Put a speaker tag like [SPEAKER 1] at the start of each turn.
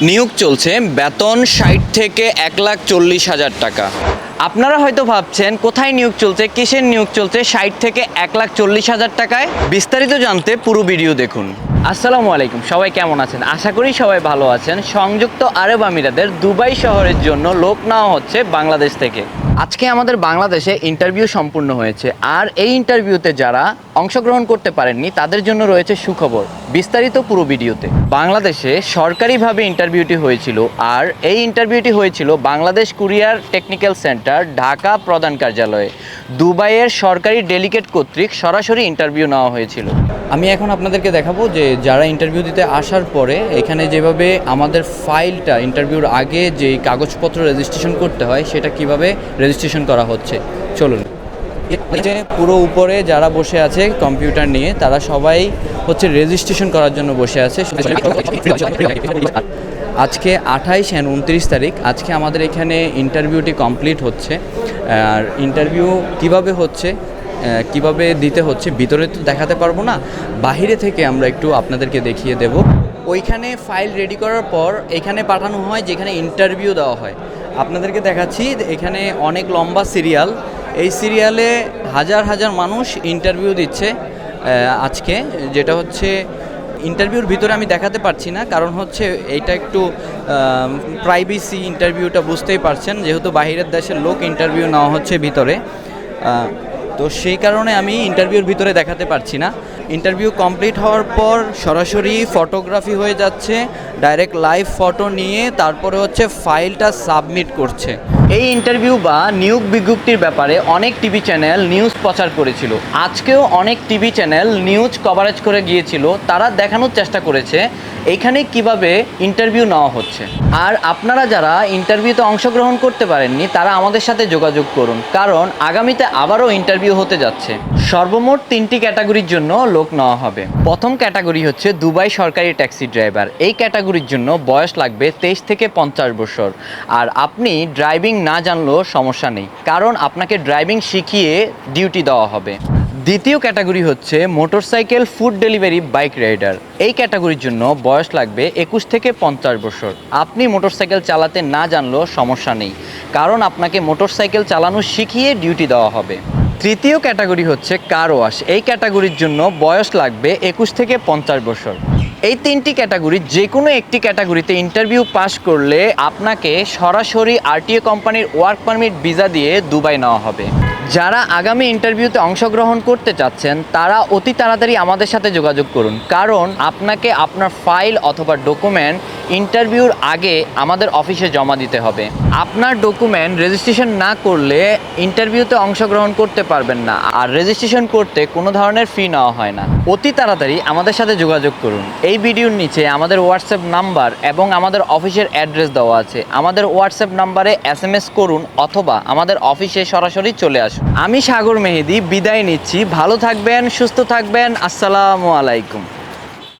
[SPEAKER 1] নিয়োগ চলছে বেতন ষাট থেকে এক লাখ চল্লিশ হাজার টাকা। আপনারা হয়তো ভাবছেন, কোথায় নিয়োগ চলছে, কিসের নিয়োগ চলছে, ষাট থেকে এক লাখ চল্লিশ হাজার টাকায়? বিস্তারিত জানতে পুরো ভিডিও দেখুন। আসসালামু আলাইকুম, সবাই কেমন আছেন? আশা করি সবাই ভালো আছেন। সংযুক্ত আরব আমিরাদের দুবাই শহরের জন্য লোক নেওয়া হচ্ছে বাংলাদেশ থেকে। আজকে আমাদের বাংলাদেশে ইন্টারভিউ সম্পূর্ণ হয়েছে। আর এই ইন্টারভিউতে যারা অংশগ্রহণ করতে পারেননি, তাদের জন্য রয়েছে সুখবর। বিস্তারিত পুরো ভিডিওতে। বাংলাদেশে সরকারিভাবে ইন্টারভিউটি হয়েছিল। আর এই ইন্টারভিউটি হয়েছিল Bangladesh courier technical centre. Dhaka প্রধান কার্যালয়ে। দুবাইয়ের সরকারি ডেলিগেট কর্তৃক সরাসরি ইন্টারভিউ নেওয়া হয়েছিল। আমি এখন আপনাদেরকে দেখাবো যে যারা ইন্টারভিউ দিতে আসার পরে এখানে যেভাবে আমাদের ফাইলটা ইন্টারভিউর আগে যে কাগজপত্র রেজিস্ট্রেশন করতে হয়, সেটা কীভাবে রেজিস্ট্রেশন করা হচ্ছে। চলুন। যে পুরো উপরে যারা বসে আছে কম্পিউটার নিয়ে, তারা সবাই হচ্ছে রেজিস্ট্রেশন করার জন্য বসে আছে। আজকে আঠাইশ অ্যান্ড উনত্রিশ তারিখ। আজকে আমাদের এখানে ইন্টারভিউটি কমপ্লিট হচ্ছে। আর ইন্টারভিউ কীভাবে হচ্ছে কীভাবে দিতে হচ্ছে, ভিতরে তো দেখাতে পারব না। বাহিরে থেকে আমরা একটু আপনাদেরকে দেখিয়ে দেব। ওইখানে ফাইল রেডি করার পর এখানে পাঠানো হয় যেখানে ইন্টারভিউ দেওয়া হয়। আপনাদেরকে দেখাচ্ছি, এখানে অনেক লম্বা সিরিয়াল এই সিরিয়ালে হাজার হাজার মানুষ ইন্টারভিউ দিচ্ছে আজকে। যেটা হচ্ছে ইন্টারভিউর ভিতরে আমি দেখাতে পারছি না, কারণ হচ্ছে এটা একটু প্রাইভেসি ইন্টারভিউটা বুঝতেই পারছেন, যেহেতু বাহিরের দেশের লোক ইন্টারভিউ নেওয়া হচ্ছে ভিতরে। তো সেই কারণে আমি ইন্টারভিউর ভিতরে দেখাতে পারছি না। ইন্টারভিউ কমপ্লিট হওয়ার পর সরাসরি ফটোগ্রাফি হয়ে যাচ্ছে, ডাইরেক্ট লাইভ ফটো নিয়ে তারপরে হচ্ছে ফাইলটা সাবমিট করছে। এই ইন্টারভিউ বা নিয়োগ বিজ্ঞপ্তির ব্যাপারে অনেক টিভি চ্যানেল নিউজ প্রচার করেছিল। আজকেও অনেক টিভি চ্যানেল নিউজ কভারেজ করে গিয়েছিল। তারা দেখানোর চেষ্টা করেছে। এইখানে কীভাবে ইন্টারভিউ নেওয়া হচ্ছে? আর আপনারা যারা ইন্টারভিউতে অংশগ্রহণ করতে পারেননি, তারা আমাদের সাথে যোগাযোগ করুন। কারণ আগামীতে আবারও ইন্টারভিউ হতে যাচ্ছে। সর্বমোট তিনটি ক্যাটাগরির জন্য লোক নেওয়া হবে। প্রথম ক্যাটাগরি হচ্ছে দুবাই সরকারি ট্যাক্সি ড্রাইভার। এই ক্যাটাগরির জন্য বয়স লাগবে তেইশ থেকে পঞ্চাশ বছর। আর আপনি ড্রাইভিং না জানলেও সমস্যা নেই। কারণ আপনাকে ড্রাইভিং শিখিয়ে ডিউটি দেওয়া হবে। দ্বিতীয় ক্যাটাগরি হচ্ছে motorcycle food delivery bike rider. এই ক্যাটাগরির জন্য বয়স লাগবে একুশ থেকে পঞ্চাশ বছর। আপনি মোটরসাইকেল চালাতে না জানলেও সমস্যা নেই, কারণ আপনাকে মোটরসাইকেল চালানো শিখিয়ে ডিউটি দেওয়া হবে। তৃতীয় ক্যাটাগরি হচ্ছে কার ওয়াশ। এই ক্যাটাগরির জন্য বয়স লাগবে একুশ থেকে পঞ্চাশ বছর। এই তিনটি ক্যাটাগরি যে কোনো একটি ক্যাটাগরিতে ইন্টারভিউ পাস করলে আপনাকে সরাসরি আরটিএ কোম্পানির ওয়ার্ক পারমিট ভিসা দিয়ে দুবাই নেওয়া হবে। যারা আগামী ইন্টারভিউতে অংশগ্রহণ করতে চাচ্ছেন, তারা অতি তাড়াতাড়ি আমাদের সাথে যোগাযোগ করুন। কারণ আপনাকে আপনার ফাইল অথবা ডকুমেন্ট ইন্টারভিউর আগে আমাদের অফিসে জমা দিতে হবে। আপনার ডকুমেন্ট রেজিস্ট্রেশন না করলে ইন্টারভিউতে অংশগ্রহণ করতে পারবেন না। আর রেজিস্ট্রেশন করতে কোনো ধরনের ফি নেওয়া হয় না। অতি তাড়াতাড়ি আমাদের সাথে যোগাযোগ করুন। এই ভিডিওর নিচে আমাদের হোয়াটসঅ্যাপ নাম্বার এবং আমাদের অফিসের অ্যাড্রেস দেওয়া আছে। আমাদের হোয়াটসঅ্যাপ নাম্বারে এস এম এস করুন অথবা আমাদের অফিসে সরাসরি চলে আসুন। আমি সাগর মেহেদি বিদায় নিচ্ছি। ভালো থাকবেন, সুস্থ থাকবেন। আসসালামু আলাইকুম।